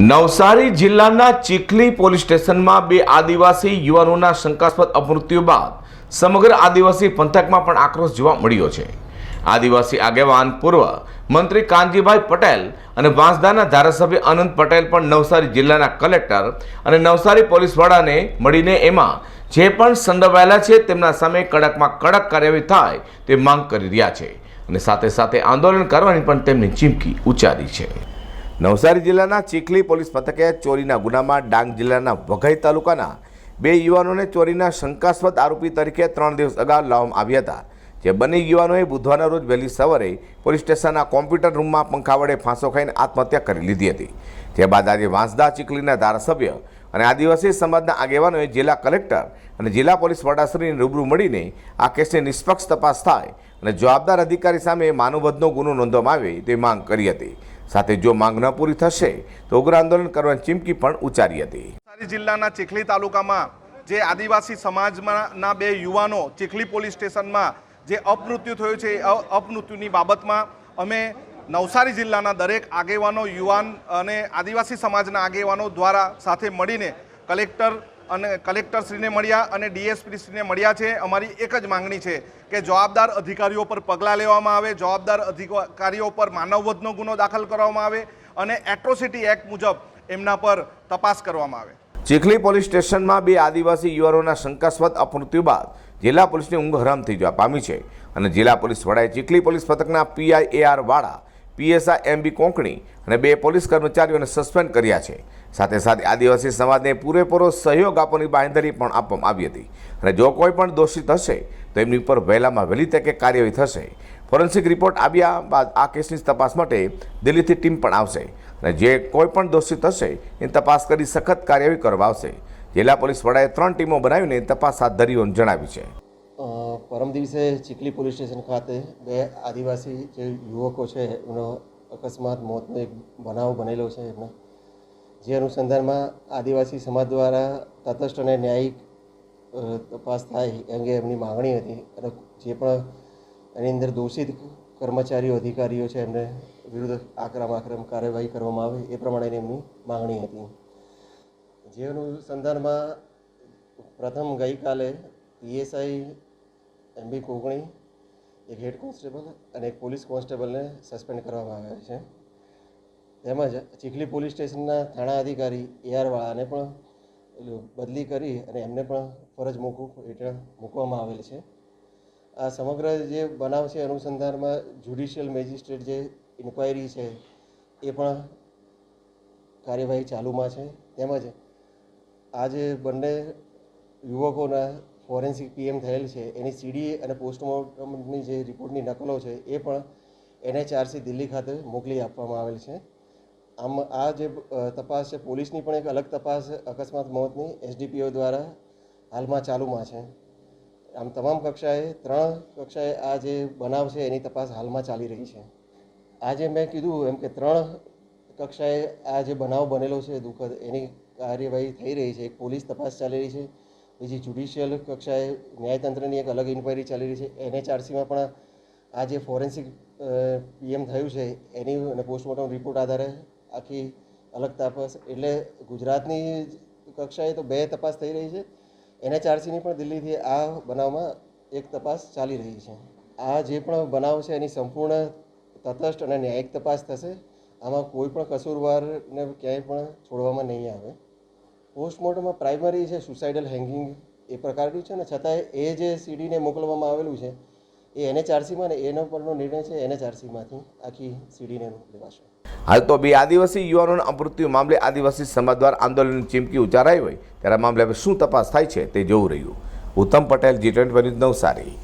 નવસારી જિલ્લાના ચીખલી પોલીસ સ્ટેશનમાં બે આદિવાસી યુવાનોના શંકાસ્પદ અપમૃત્યુ બાદ સમગ્ર આદિવાસી પંથકમાં પણ આક્રોશ જોવા મળ્યો છે. આદિવાસી આગેવાન પૂર્વ મંત્રી કાનજીભાઈ પટેલ અને વાંસદાના ધારાસભ્ય અનંત પટેલ પણ નવસારી જિલ્લાના કલેક્ટર અને નવસારી પોલીસ વડાને મળીને એમાં જે પણ સંડોવાયેલા છે તેમના સામે કડકમાં કડક કાર્યવાહી થાય તે માંગ કરી રહ્યા છે અને સાથે સાથે આંદોલન કરવાની પણ તેમની ચીમકી ઉચ્ચારી છે. નવસારી જિલ્લાના ચીખલી પોલીસ મથકે ચોરીના ગુનામાં ડાંગ જિલ્લાના વઘઈ તાલુકાના બે યુવાનોને ચોરીના શંકાસ્પદ આરોપી તરીકે ત્રણ દિવસ અગાઉ લાવવામાં આવ્યા હતા. જે બંને યુવાનોએ બુધવારના રોજ વહેલી સવારે પોલીસ સ્ટેશનના કોમ્પ્યુટર રૂમમાં પંખા વડે ફાંસો ખાઈને આત્મહત્યા કરી લીધી હતી. જે બાદ આજે વાંસદા ચીખલીના ધારાસભ્ય અને આદિવાસી સમાજના આગેવાનોએ જિલ્લા કલેક્ટર અને જિલ્લા પોલીસ વડાશ્રીને રૂબરૂ મળીને આ કેસની નિષ્પક્ષ તપાસ થાય અને જવાબદાર અધિકારી સામે માનવવધનો ગુનો નોંધવામાં આવે તે માંગ કરી હતી. સાથે જો માંગ ન પૂરી થશે, તો ઉગ્ર આંદોલન કરવાની ચીમકી પણ ઉચ્ચારી હતી. નવસારી જિલ્લાના ચીખલી તાલુકામાં જે આદિવાસી સમાજમાંના બે યુવાનો ચીખલી પોલીસ સ્ટેશનમાં જે અપમૃત્યુ થયું છે એ અપમૃત્યુની બાબતમાં અમે નવસારી જિલ્લાના દરેક આગેવાનો, યુવાન અને આદિવાસી સમાજના આગેવાનો દ્વારા સાથે મળીને કલેક્ટર અને કલેક્ટરશ્રીને મળ્યા અને ડીએસપીશ્રીને મળ્યા છે. અમારી એક જ માંગણી છે કે જવાબદાર અધિકારીઓ પર પગલાં લેવામાં આવે, જવાબદાર અધિકારીઓ પર માનવવધનો ગુનો દાખલ કરવામાં આવે અને એટ્રોસિટી એક્ટ મુજબ એમના પર તપાસ કરવામાં આવે. ચીખલી પોલીસ સ્ટેશનમાં બે આદિવાસી યુવાનોના શંકાસ્પદ અપમૃત્યુ બાદ જિલ્લા પોલીસની ઊંઘ હરામ થઈ જવા પામી છે અને જિલ્લા પોલીસ વડાએ Chikhli police પથકના PI A R Vala PSI M B Konkani અને બે પોલીસ કર્મચારીઓને સસ્પેન્ડ કર્યા છે. સાથે સાથે આદિવાસી સમાજને પૂરેપૂરો સહયોગ આપવાની બાંયધરી પણ આપવામાં આવી હતી. અને જો કોઈ પણ દોષિત હશે, તો એમની ઉપર વહેલામાં વહેલી તકે કાર્યવાહી થશે. ફોરેન્સિક રિપોર્ટ આવ્યા બાદ આ કેસની તપાસ માટે દિલ્હીથી ટીમ પણ આવશે. અને જે કોઈ પણ દોષિત હશે, એની તપાસ કરી સખત કાર્યવાહી કરવા આવશે. જિલ્લા પોલીસ વડાએ ત્રણ ટીમો બનાવીને તપાસ હાથ ધરી જણાવ્યું છે. પરમ દિવસે ચીખલી પોલીસ સ્ટેશન ખાતે બે આદિવાસી જે યુવકો છે, એમનો અકસ્માત, મોતનો એક બનાવ બનેલો છે એમને. જે અનુસંધાનમાં આદિવાસી સમાજ દ્વારા તટસ્થ અને ન્યાયિક તપાસ થાય એ અંગે એમની માગણી હતી અને જે પણ એની અંદર દોષિત કર્મચારીઓ, અધિકારીઓ છે, એમને વિરુદ્ધ આક્રમ આક્રમ કાર્યવાહી કરવામાં આવે એ પ્રમાણેની એમની માગણી હતી. જે અનુસંધાનમાં પ્રથમ ગઈકાલે પીએસઆઈ એમબી કોગણી, એક હેડ કોન્સ્ટેબલ અને એક પોલીસ કોન્સ્ટેબલને સસ્પેન્ડ કરવામાં આવ્યા છે. તેમજ ચીખલી પોલીસ સ્ટેશનના થાણા અધિકારી એઆરવાળાને પણ બદલી કરી અને એમને પણ ફરજ મૂકવું, હેઠળ મૂકવામાં આવેલ છે. આ સમગ્ર જે બનાવ છે અનુસંધાનમાં જ્યુડિશિયલ મેજિસ્ટ્રેટ જે ઇન્ક્વાયરી છે એ પણ કાર્યવાહી ચાલુમાં છે. તેમજ આજે બંને યુવકોના ફોરેન્સિક પીએમ થયેલ છે. એની સીડી અને પોસ્ટમોર્ટમની જે રિપોર્ટની નકલો છે, એ પણ એનએચઆરસી દિલ્હી ખાતે મોકલી આપવામાં આવેલ છે. આમ આ જે તપાસ છે, પોલીસની પણ એક અલગ તપાસ અકસ્માત મોતની એસડીપીઓ દ્વારા હાલમાં ચાલુમાં છે. આમ તમામ કક્ષાએ, ત્રણ કક્ષાએ આ જે બનાવ છે, એની તપાસ હાલમાં ચાલી રહી છે. આજે મેં કીધું એમ કે ત્રણ કક્ષાએ આ જે બનાવ બનેલો છે, દુઃખદ, એની કાર્યવાહી થઈ રહી છે. એક પોલીસ તપાસ ચાલી રહી છે બીજી જ્યુડિશિયલ કક્ષાએ ન્યાયતંત્રની એક અલગ ઇન્ક્વાયરી ચાલી રહી છે, એનએચઆરસીમાં પણ આ જે ફોરેન્સિક પીએમ થયું છે, એની અને પોસ્ટમોર્ટમ રિપોર્ટ આધારે આખી અલગ તપાસ. એટલે ગુજરાતની કક્ષાએ તો બે તપાસ થઈ રહી છે. એનએચઆરસીની પણ દિલ્હીથી આ બનાવમાં એક તપાસ ચાલી રહી છે. આ જે પણ બનાવ છે, એની સંપૂર્ણ તટસ્થ અને ન્યાયિક તપાસ થશે. આમાં કોઈ પણ કસૂરવારને ક્યાંય પણ છોડવામાં નહીં આવે. પોસ્ટમોર્ટમમાં પ્રાઇમરી છે, સુસાઇડલ હેંગિંગ એ પ્રકારનું છે ને છતાંય એ જે સીડીને મોકલવામાં આવેલું છે, એ એનએચઆરસીમાં ને એનો પરનો નિર્ણય છે, એનએચઆરસીમાંથી આખી સીડીને મોકલવાશે હાલ તો બે આદિવાસી યુવાનોના અમૃત્યુ મામલે આદિવાસી સમાજ દ્વારા આંદોલનની ચીમકી ઉચ્ચારાઈ હોય, ત્યારે મામલે હવે શું તપાસ થાય છે તે જોવું રહ્યું. Uttam Patel, G twenty news Navsari.